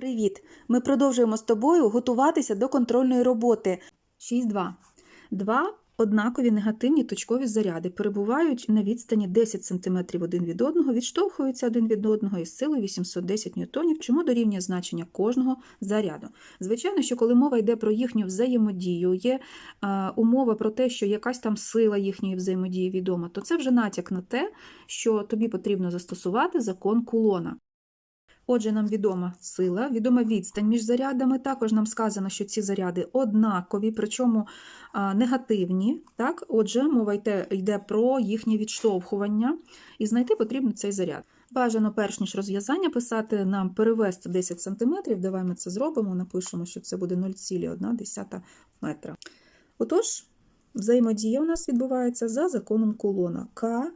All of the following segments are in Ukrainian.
Привіт! Ми продовжуємо з тобою готуватися до контрольної роботи. 6.2. Два однакові негативні точкові заряди перебувають на відстані 10 см один від одного, відштовхуються один від одного із силою 810 ньютонів, чому дорівнює значення кожного заряду. Звичайно, що коли мова йде про їхню взаємодію, є е, умова про те, що якась там сила їхньої взаємодії відома, то це вже натяк на те, що тобі потрібно застосувати закон кулона. Отже, нам відома сила, відома відстань між зарядами. Також нам сказано, що ці заряди однакові, причому негативні. Так? Отже, мова йде, йде про їхнє відштовхування, і знайти потрібно цей заряд. Бажано, перш ніж розв'язання, писати нам перевести 10 см. Давай ми це зробимо, напишемо, що це буде 0,1 метра. Отож, взаємодія у нас відбувається за законом кулона. К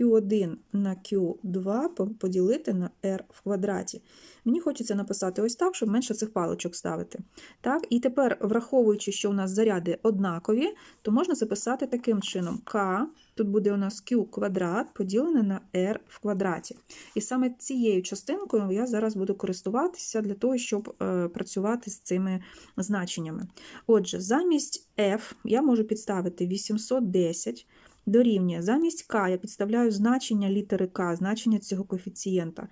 Q1 на Q2 поділити на R в квадраті. Мені хочеться написати ось так, щоб менше цих паличок ставити. Так, І тепер, враховуючи, що у нас заряди однакові, то можна записати таким чином: К, тут буде у нас Q квадрат поділене на R в квадраті. І саме цією частинкою я зараз буду користуватися для того, щоб е, працювати з цими значеннями. Отже, замість F я можу підставити 810 дорівнює. Замість К я підставляю значення літери К, значення цього коефіцієнта.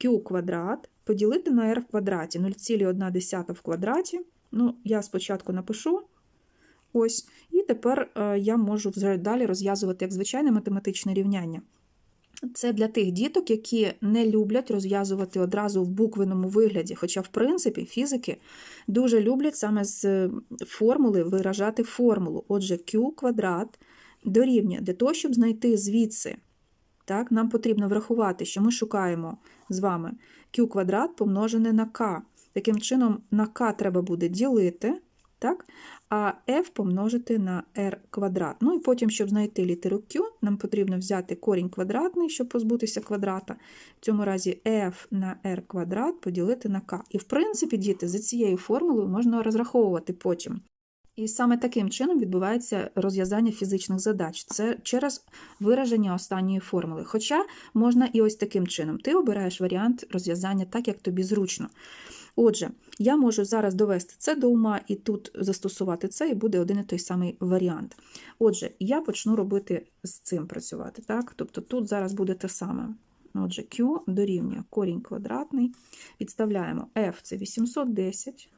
Q квадрат поділити на r в квадраті 0,1 в квадраті. Ну, Я спочатку напишу. Ось, І тепер е, я можу вже далі розв'язувати як звичайне математичне рівняння. Це для тих діток, які не люблять розв'язувати одразу в буквеному вигляді. Хоча, в принципі, фізики дуже люблять саме з формули виражати формулу. Отже, Q квадрат дорівнює для того, щоб знайти звідси, так, нам потрібно врахувати, що ми шукаємо з вами q квадрат помножене на k. Таким чином, на k треба буде ділити, так, а f помножити на r квадрат. Ну і потім, щоб знайти літеру q, нам потрібно взяти корінь квадратний, щоб позбутися квадрата. В цьому разі f на r квадрат поділити на k. І, в принципі, діти, за цією формулою можна розраховувати потім. І саме таким чином відбувається розв'язання фізичних задач. Це через вираження останньої формули. Хоча можна і ось таким чином. Ти обираєш варіант розв'язання так, як тобі зручно. Отже, я можу зараз довести це до ума і тут застосувати це, і буде один і той самий варіант. Отже, я почну робити з цим працювати. так? Тобто тут зараз буде те саме. Отже, Q дорівнює корінь квадратний. Підставляємо F це 810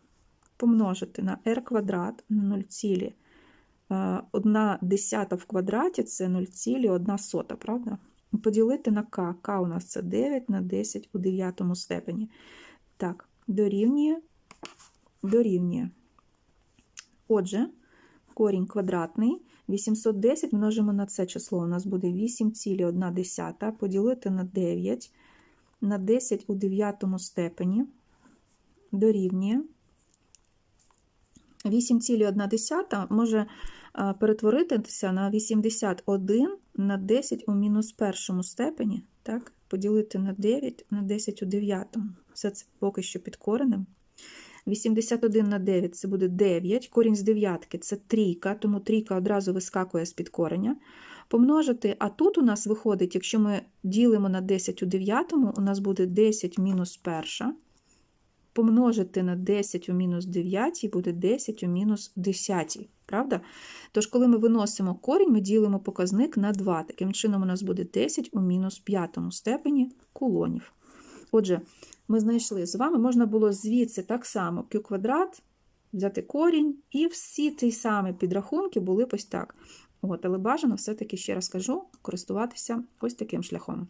помножити на r квадрат на 0,1 десята в квадраті це 0,1 сота, правда? Поділити на k. k у нас це 9 на 10 у 9 степені. Так, дорівнює, дорівнює. Отже, корінь квадратний. 810 множимо на це число. У нас буде 8,1 поділити на 9 на 10 у 9 степені. Дорівнює. 8,1 може перетворитися на 81 на 10 у мінус першому степені, так? поділити на 9 на 10 у 9. Все це поки що під коренем. 81 на 9 це буде 9. Корінь з дев'ятки це трійка, тому трійка одразу вискакує з під кореня. Помножити, а тут у нас виходить, якщо ми ділимо на 10 у 9, у нас буде 10 мінус перша помножити на 10 у мінус 9 буде 10 у мінус 10. Правда? Тож, коли ми виносимо корінь, ми ділимо показник на 2. Таким чином, у нас буде 10 у мінус 5 степені кулонів. Отже, ми знайшли з вами, можна було звідси так само q квадрат, взяти корінь, і всі ті самі підрахунки були ось так. От, Але бажано все-таки, ще раз кажу, користуватися ось таким шляхом.